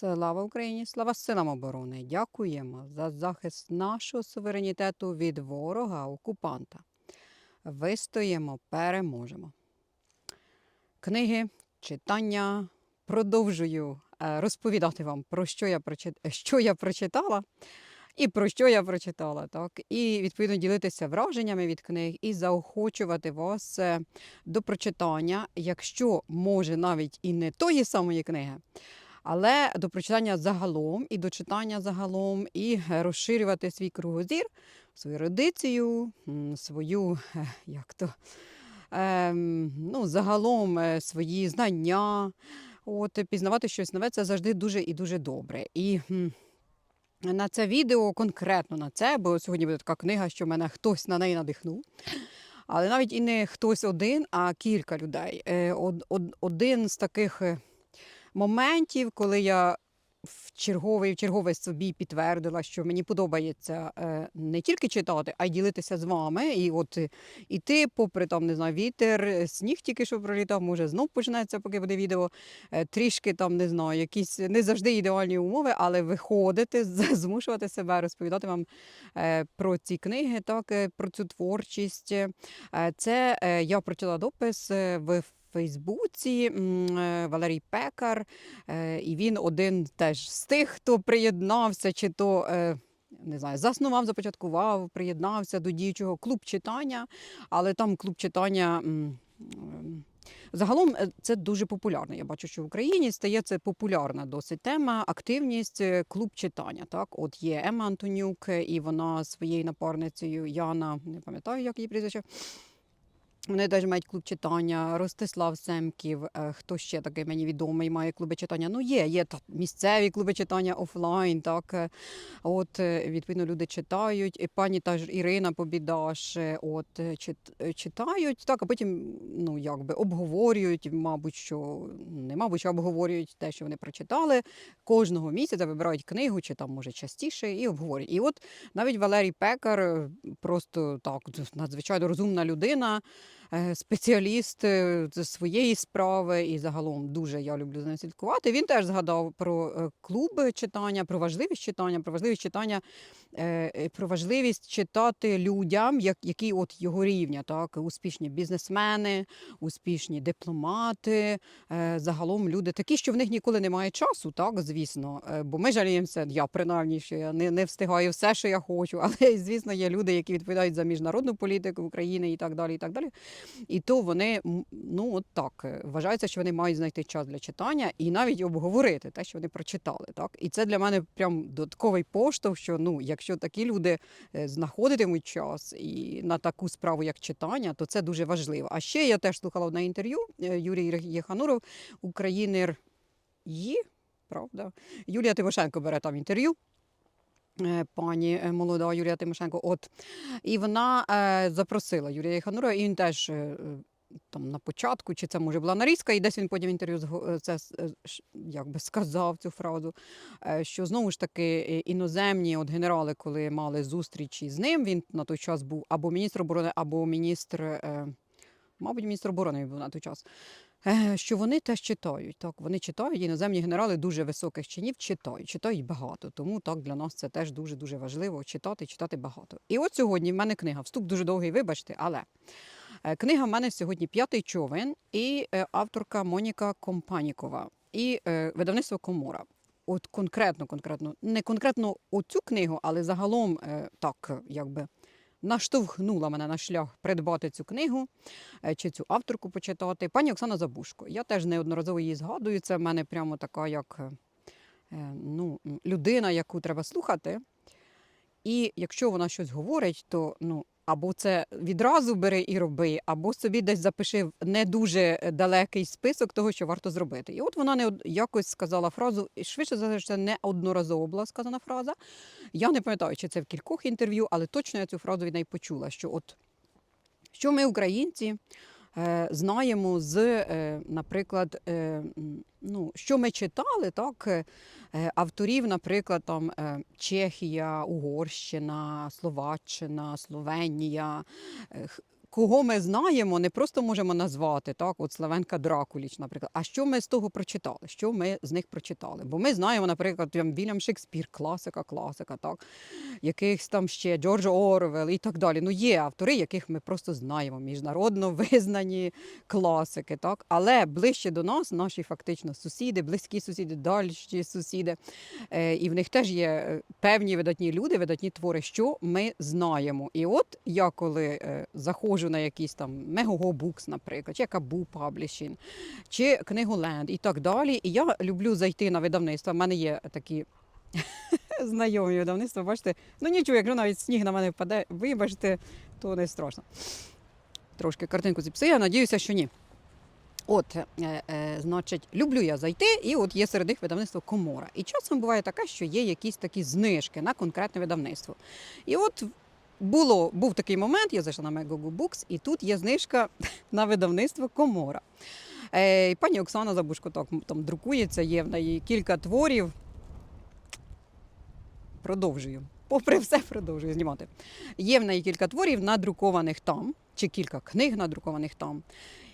Слава Україні! Слава силам оборони! Дякуємо за захист нашого суверенітету від ворога окупанта. Вистоїмо, переможемо. Книги, читання. Продовжую е, розповідати вам, про що я, прочит... що я прочитала і про що я прочитала. Так? І відповідно ділитися враженнями від книг і заохочувати вас е, до прочитання, якщо може навіть і не тої самої книги. Але до прочитання загалом і до читання загалом, і е, розширювати свій кругозір, свою ерудицію, м, свою, е, як то, ем, ну, загалом е, свої знання. От, пізнавати щось нове це завжди дуже і дуже добре. І на це відео, конкретно на це, бо сьогодні буде така книга, що мене хтось на неї надихнув. Але навіть і не хтось один, а кілька людей. Од- од- Один з таких моментів, коли я в черговий в черговий собі підтвердила, що мені подобається е, не тільки читати, а й ділитися з вами. І от е, іти, попри там, не знаю, вітер, е, сніг тільки що пролітав, може знов почнеться, поки буде відео. Трішки там не знаю, якісь не завжди ідеальні умови, але виходити, змушувати себе розповідати вам про ці книги, так про цю творчість. Це я прочитала допис в Фейсбуці е, Валерій Пекар, е, і він один теж з тих, хто приєднався, чи то. е, Не знаю, заснував, започаткував, приєднався до діючого клуб читання, але там клуб читання ем, загалом це дуже популярно. Я бачу, що в Україні стає це популярна досить тема, активність клуб читання. Так, от є Ема Антонюк, і вона своєю напарницею Яна, не пам'ятаю, як її прізвище. Вони теж мають клуб читання, Ростислав Семків, е, хто ще такий мені відомий, має клуби читання. Ну, є, є та, місцеві клуби читання офлайн, так. е, От, е, відповідно, люди читають. І пані та ж Ірина Побідаш, от, чит, читають, так, а потім, ну, якби обговорюють, мабуть, що не мабуть, обговорюють те, що вони прочитали. Кожного місяця вибирають книгу, чи там, може, частіше, і обговорюють. І от навіть Валерій Пекар, просто так, надзвичайно розумна людина спеціаліст е, з своєї справи, і загалом дуже я люблю за ним слідкувати. Він теж згадав про е, клуб читання, про важливість читання, про важливість читання, е, е, про важливість читати людям, як, які от його рівня, так, успішні бізнесмени, успішні дипломати, е, загалом люди такі, що в них ніколи немає часу, так, звісно. Е, Бо ми жаліємося, я принаймні, що я не, не встигаю все, що я хочу, але, звісно, є люди, які відповідають за міжнародну політику України і так далі. І так далі. І то вони ну от так е, вважається, що вони мають знайти час для читання і навіть обговорити те, що вони прочитали. Так і це для мене прям додатковий поштовх, що ну, якщо такі люди е, знаходитимуть час і на таку справу, як читання, то це дуже важливо. А ще я теж слухала одне інтерв'ю е, Юрій Єхануров, українер її. Правда, Юлія Тимошенко бере там інтерв'ю. Е, Пані е, молода Юлія Тимошенко, от і вона е, запросила Юрія Єханурова, і він теж там на початку, чи це може була нарізка, і десь він потім інтерв'ю це якби сказав цю фразу. Що знову ж таки іноземні от генерали, коли мали зустрічі з ним, він на той час був або міністр оборони, або міністр, мабуть, міністр оборони був на той час. Е, Що вони теж читають. Так, вони читають, іноземні генерали дуже високих чинів читають, читають багато. Тому так для нас це теж дуже дуже важливо читати, читати багато. І от сьогодні в мене книга. Вступ дуже довгий, вибачте, але е, книга в мене сьогодні п'ятий човен і е, авторка Моніка Компанікова і видавництво Комора. От конкретно, конкретно, не конкретно оцю книгу, але загалом так, якби наштовхнула мене на шлях придбати цю книгу е, чи цю авторку почитати. Пані Оксана Забушко. Я теж неодноразово її згадую. Це в мене прямо така, як е, е, ну, людина, яку треба слухати. І якщо вона щось говорить, то ну. Або це відразу бери і роби, або собі десь запиши не дуже е, далекий список того, що варто зробити. І от вона не якось сказала фразу, і швидше за це не одноразово була сказана фраза. Я не пам'ятаю, чи це в кількох інтерв'ю, але точно я цю фразу від неї почула, що от що ми, українці, знаємо з, е, наприклад, е, ну, що ми читали, так, е, е, авторів, наприклад, там е, Чехія, Угорщина, Словаччина, Словенія. Кого ми знаємо, не просто можемо назвати, так, от Славенка Дракуліч, наприклад, а що ми з того прочитали, що ми з них прочитали. Бо ми знаємо, наприклад, там Вільям Шекспір, класика, класика, так, якихось там ще Джордж Орвел і так далі. Ну, є автори, яких ми просто знаємо, міжнародно визнані класики, так, але ближче до нас наші фактично сусіди, близькі сусіди, дальші сусіди. Е, і в них теж є е, певні видатні люди, видатні твори, що ми знаємо. І от я коли е, заходжу на якийсь там Megogo Books, наприклад, чи Кабу Publishing, чи книгу Ленд і так далі. І я люблю зайти на видавництво. У мене є такі. Знайомі видавництва, бачите, ну нічого, якщо навіть сніг на мене впаде, вибачте, то не страшно. Трошки картинку зіпсую, я надіюся, що ні. От, е, е, значить, люблю я зайти, і от є серед них видавництво Комора. І часом буває таке, що є якісь такі знижки на конкретне видавництво. І от було, був такий момент, я зайшла на Megogo Books, і тут є знижка на видавництво Комора. Е, пані Оксана Забушко так там друкується, є в неї кілька творів. Продовжую. Попри все, продовжую знімати. Є в неї кілька творів, надрукованих там, чи кілька книг надрукованих там.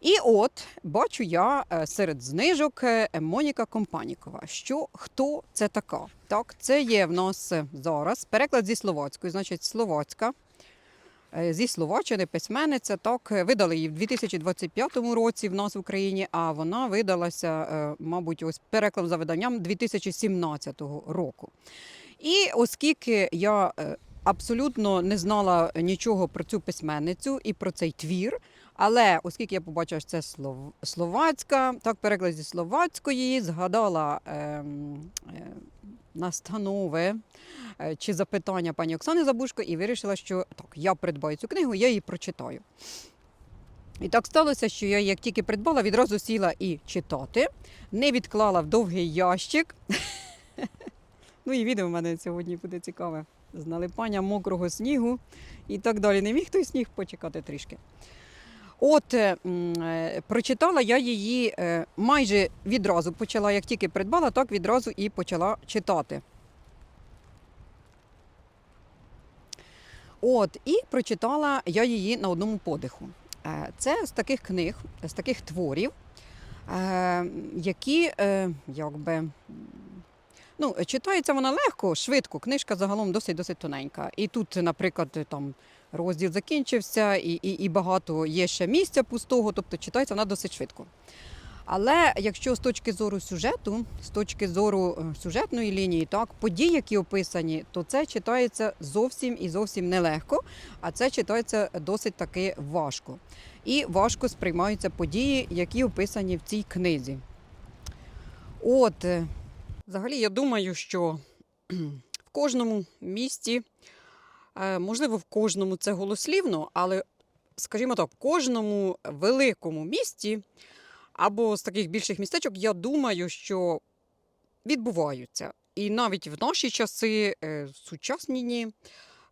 І от бачу я е, серед знижок е, Моніка Компанікова. Що хто це така? Так, це є в нас е, зараз переклад зі словацької, значить, словацька. е, Зі Словаччини письменниця так е, видали її в 2025 році в нас в Україні, а вона видалася, е, мабуть, ось переклад за виданням 2017 року. І оскільки я е, абсолютно не знала нічого про цю письменницю і про цей твір, але оскільки я побачила, що це слов... словацька, так переклад зі словацької, згадала ем, е, настанови е, чи запитання пані Оксани Забушко і вирішила, що так, я придбаю цю книгу, я її прочитаю. І так сталося, що я як тільки придбала, відразу сіла і читати, не відклала в довгий ящик. Ну і відео в мене сьогодні буде цікаве. З налипанням мокрого снігу і так далі. Не міг той сніг почекати трішки. От е, е, прочитала я її е, майже відразу почала, як тільки придбала, так відразу і почала читати. От, і прочитала я її на одному подиху. Це з таких книг, з таких творів, які якби. Ну, читається вона легко, швидко. Книжка загалом досить досить тоненька. І тут, наприклад, там розділ закінчився, і, і, і багато є ще місця пустого, тобто читається вона досить швидко. Але якщо з точки зору сюжету, з точки зору е, сюжетної лінії, так, подій, які описані, то це читається зовсім і зовсім нелегко, а це читається досить таки важко. І важко сприймаються події, які описані в цій книзі. От, е, Взагалі, я думаю, що в кожному місті, е, можливо, в кожному це голослівно, але, скажімо так, в кожному великому місті або з таких більших містечок, я думаю, що відбуваються. І навіть в наші часи, е, в сучасні дні,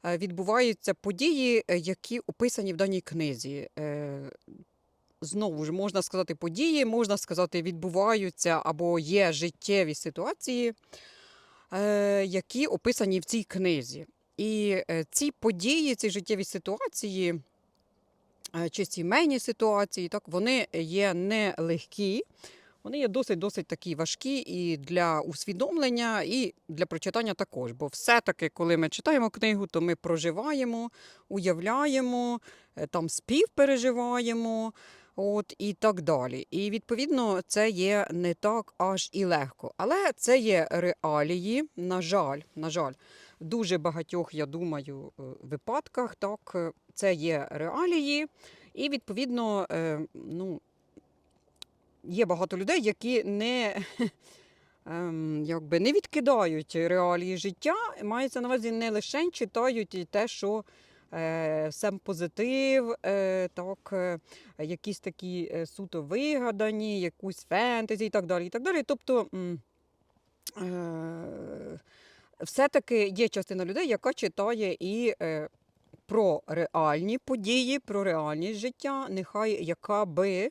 е, відбуваються події, е, які описані в даній книзі. Знову ж можна сказати події, можна сказати, відбуваються або є життєві ситуації, е, які описані в цій книзі. І е, ці події, ці життєві ситуації е, чи сімейні ситуації, так, вони є нелегкі, вони є досить-досить такі важкі і для усвідомлення, і для прочитання також. Бо все-таки, коли ми читаємо книгу, то ми проживаємо, уявляємо, там співпереживаємо. От і так далі. І відповідно це є не так аж і легко. Але це є реалії, на жаль, на жаль, в дуже багатьох, я думаю, е, випадках так, е, це є реалії, і відповідно, е, ну, є багато людей, які не. ем, Якби не відкидають реалії життя, мається на увазі не лише читають те, що сам позитив, е, так, е, якісь такі е, суто вигадані, якусь фентезі і так далі. І так далі. Тобто е, все-таки є частина людей, яка читає і е, про реальні події, про реальність життя, нехай яка би е,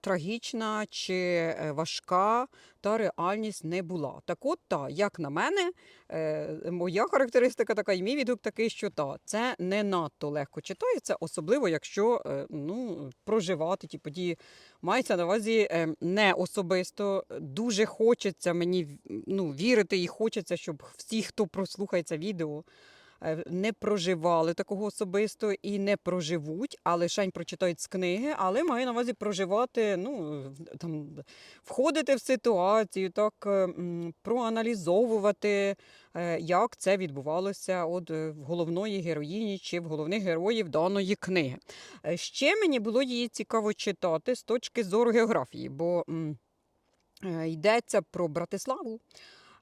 трагічна чи е, важка та реальність не була. Так от та, як на мене, е, моя характеристика така, і мій відгук такий, що та, це не надто легко читається, особливо якщо е, ну, проживати ті події. Мається на увазі е, не особисто. Дуже хочеться мені ну, вірити і хочеться, щоб всі, хто прослухає це відео, е, не проживали такого особисто і не проживуть, а лише прочитають з книги, але маю на увазі проживати, ну там входити в ситуацію, так е, проаналізовувати, е, як це відбувалося от е, в головної героїні чи в головних героїв даної книги. Е, Ще мені було її цікаво читати з точки зору географії, бо е, йдеться про Братиславу.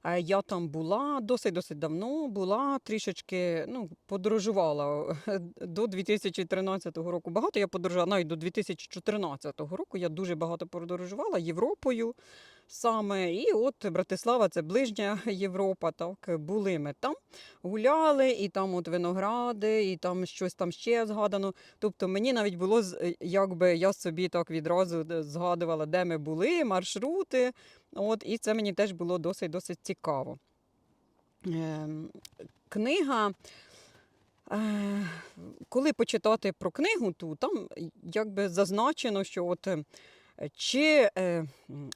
Е, Я там була досить-досить давно, була трішечки, ну, подорожувала е, до 2013 року. Багато я подорожувала, навіть до 2014 року я дуже багато подорожувала Європою саме. І от Братислава це ближня Європа. Так, були ми там, гуляли, і там от виногради, і там щось там ще згадано. Тобто мені навіть було е, якби я собі так відразу згадувала, де ми були, маршрути. От, і це мені теж було досить досить цікаво. Ем, книга. Е, коли почитати про книгу, ту там якби зазначено, що от е, чи е,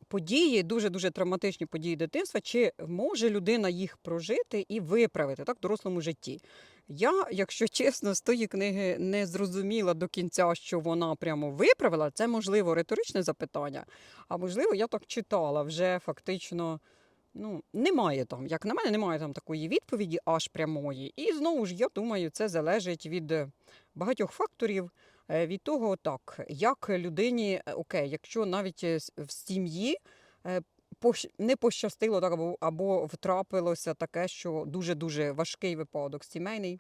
події, дуже дуже травматичні події дитинства, чи може людина їх прожити і виправити так в дорослому житті. Я, якщо чесно, з тої книги не зрозуміла до кінця, що вона прямо виправила. Це можливо риторичне запитання, а можливо, я так читала вже фактично. Ну, немає там, як на мене, немає там такої відповіді аж прямої. І знову ж, я думаю, це залежить від е, багатьох факторів, від того, так, як людині, е, окей, якщо навіть е, в сім'ї е, не пощастило так, або, або втрапилося таке, що дуже-дуже важкий випадок сімейний,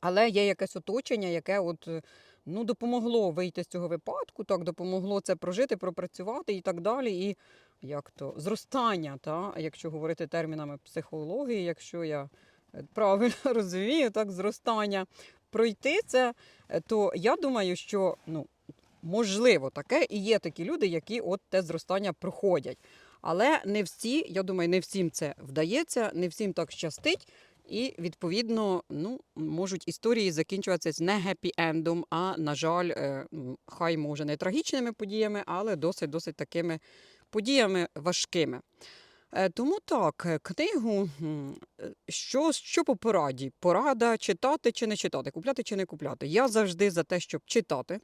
але є якесь оточення, яке от, е, ну, допомогло вийти з цього випадку, так, допомогло це прожити, пропрацювати і так далі. І як то зростання, та, якщо говорити термінами психології, якщо я е, правильно розумію, так, зростання, пройти це, е, то я думаю, що ну, можливо таке, і є такі люди, які от те зростання проходять. Але не всі, я думаю, не всім це вдається, не всім так щастить. І відповідно, ну можуть історії закінчуватися не гепі-ендом, а на жаль, е, хай може не трагічними подіями, але досить досить такими подіями важкими. Е, Тому так, е, книгу, е, що, що по пораді? Порада читати чи не читати, купляти чи не купляти. Я завжди за те, щоб читати.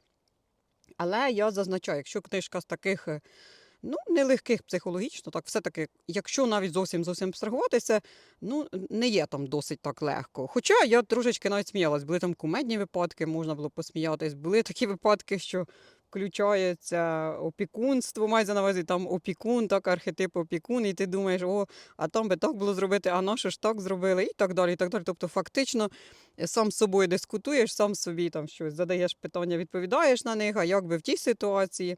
Але я зазначаю, якщо книжка з таких ну, нелегких психологічно, так все-таки, якщо навіть зовсім зовсім абстрагуватися, ну не є там досить так легко. Хоча я трошечки навіть сміялась, були там кумедні випадки, можна було посміятись. Були такі випадки, що включається опікунство, мається на увазі там опікун, так, архетип опікун, і ти думаєш, о, а там би так було зробити, а на що ж так зробили, і так далі. і так далі. Тобто, фактично, е, сам з собою дискутуєш, сам собі там щось задаєш питання, відповідаєш на них, а як би в тій ситуації.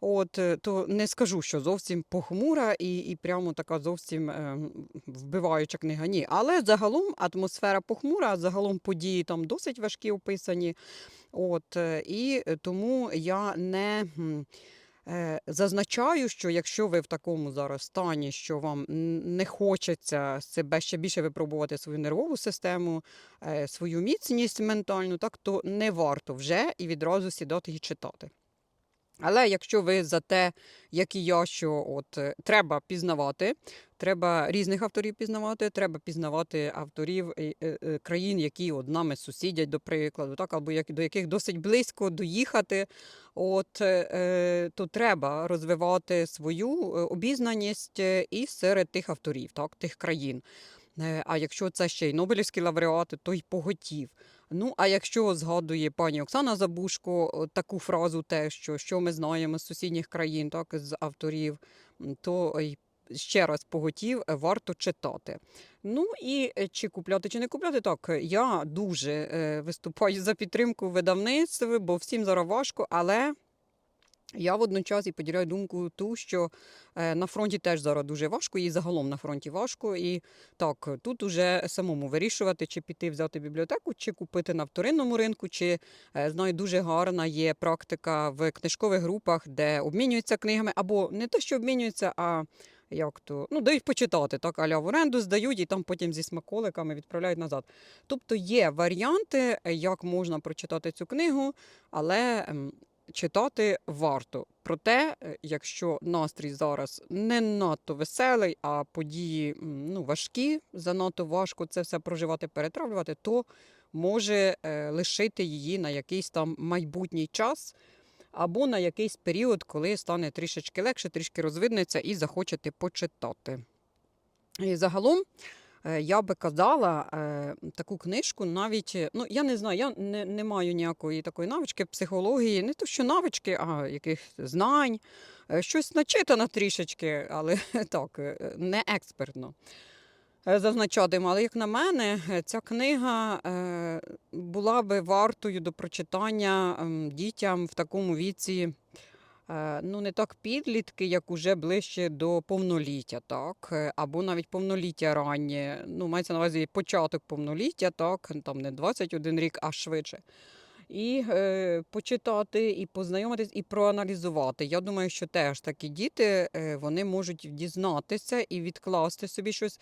От, е, то не скажу, що зовсім похмура і, і прямо така зовсім е, вбиваюча книга. Ні. Але загалом атмосфера похмура, загалом події там досить важкі описані. От, е, і тому я не. е, Зазначаю, що якщо ви в такому зараз стані, що вам не хочеться себе ще більше випробувати свою нервову систему, е, свою міцність ментальну, так то не варто вже і відразу сідати і читати. Але якщо ви за те, як і я, що от е, треба пізнавати, треба різних авторів пізнавати, треба пізнавати авторів е, е, країн, які от нами сусідять, до прикладу, так, або як, до яких досить близько доїхати, от, то треба розвивати свою обізнаність і серед тих авторів, так, тих країн. Е, А якщо це ще й Нобелівські лауреати, то й поготів. Ну, а якщо згадує пані Оксана Забушко таку фразу, те, що, що ми знаємо з сусідніх країн, так, з авторів, то ще раз поготів, е, варто читати. Ну і е, чи купляти, чи не купляти, так, я дуже виступаю за підтримку видавництв, бо всім зараз важко, але Я водночас і поділяю думку ту, що е, на фронті теж зараз дуже важко, і загалом на фронті важко. І так, тут уже самому вирішувати, чи піти взяти бібліотеку, чи купити на вторинному ринку, чи е, знаю, дуже гарна є практика в книжкових групах, де обмінюються книгами, або не те, що обмінюються, а як то ну дають почитати, так аля в оренду здають і там потім зі смаколиками відправляють назад. Тобто є варіанти, як можна прочитати цю книгу, але ем, читати варто. Проте, е, якщо настрій зараз не надто веселий, а події ну, важкі, занадто важко це все проживати, перетравлювати, то може е, лишити її на якийсь там майбутній час. Або на якийсь період, коли стане трішечки легше, трішки розвиднеться і захочете почитати. І загалом я би казала е, таку книжку навіть, е, ну я не знаю, я не, не маю ніякої такої навички психології, не то що навички, а якихось знань, е, щось начитано трішечки, але так, е, не експертно. е, Зазначатиму, але як на мене, е, ця книга е, була би вартою до прочитання дітям в такому віці, е, ну не так підлітки, як уже ближче до повноліття, так, е, або навіть повноліття раннє. Ну, мається на увазі початок повноліття, так, там не 21 рік, а швидше. І е, почитати, і познайомитись, і проаналізувати. Я думаю, що теж такі діти е, вони можуть дізнатися і відкласти собі щось.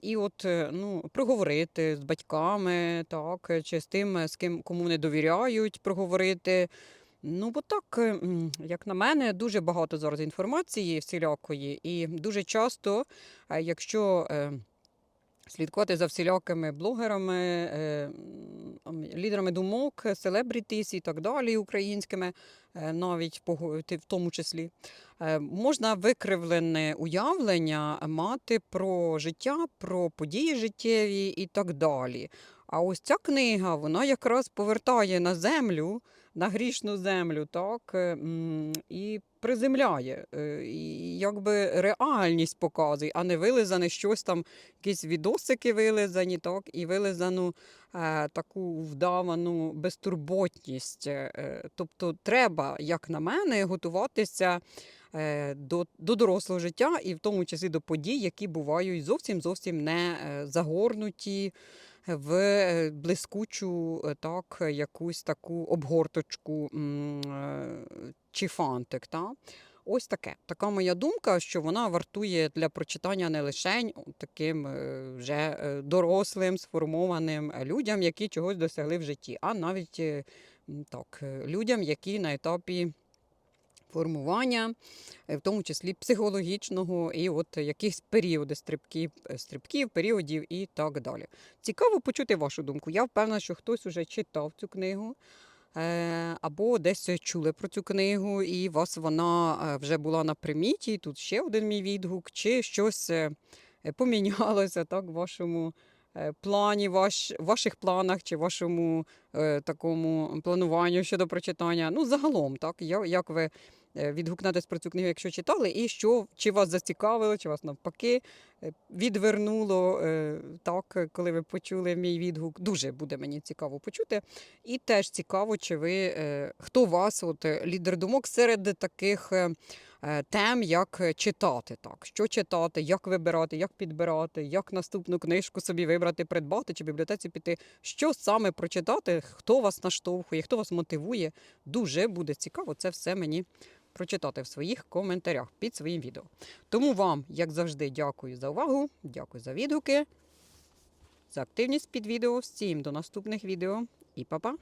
І от е, ну, проговорити з батьками, так, е, чи з тим, е, з ким кому вони довіряють, проговорити. Ну, бо так, е, як на мене, дуже багато зараз інформації всілякої, і дуже часто, е, якщо е, слідкувати за всілякими блогерами, лідерами думок, селебрітіс і так далі, українськими, навіть в тому числі, можна викривлене уявлення мати про життя, про події життєві і так далі. А ось ця книга, вона якраз повертає на землю, на грішну землю, так, е, і приземляє, е, і якби реальність показує, а не вилизане щось там, якісь відосики вилизані, так, і вилизану е, таку вдавану безтурботність. Е, тобто треба, як на мене, готуватися до, до дорослого життя, і в тому числі до подій, які бувають зовсім зовсім не загорнуті в е, блискучу е, так, якусь таку обгорточку е, чи фантик. Та? Ось таке. Така моя думка, що вона вартує для прочитання не лише таким вже дорослим, сформованим людям, які чогось досягли в житті, а навіть так, людям, які на етапі формування, е, в тому числі психологічного, і от якихось періоди стрибків, е, стрибків, періодів і так далі. Цікаво почути вашу думку. Я впевнена, що хтось уже читав цю книгу. е, Або десь чули про цю книгу, і у вас вона вже була на приміті. Тут ще один мій відгук, чи щось помінялося так в вашому плані, ваш, ваших планах, чи вашому е, такому плануванню щодо прочитання. Ну, загалом, так, як ви е, відгукнетесь про цю книгу, якщо читали, і що чи вас зацікавило, чи вас навпаки е, відвернуло е, так, е, коли ви почули мій відгук. Дуже буде мені цікаво почути. І теж цікаво, чи ви е, хто вас, от е, лідер думок серед таких. е, е, Тем, як е, читати, так, що читати, як вибирати, як підбирати, як наступну книжку собі вибрати, придбати чи в бібліотеці піти, що саме прочитати, хто вас наштовхує, хто вас мотивує. Дуже буде цікаво це все мені прочитати в своїх коментарях під своїм відео. Тому вам, як завжди, дякую за увагу, дякую за відгуки, за активність під відео. Всім до наступних відео і па-па!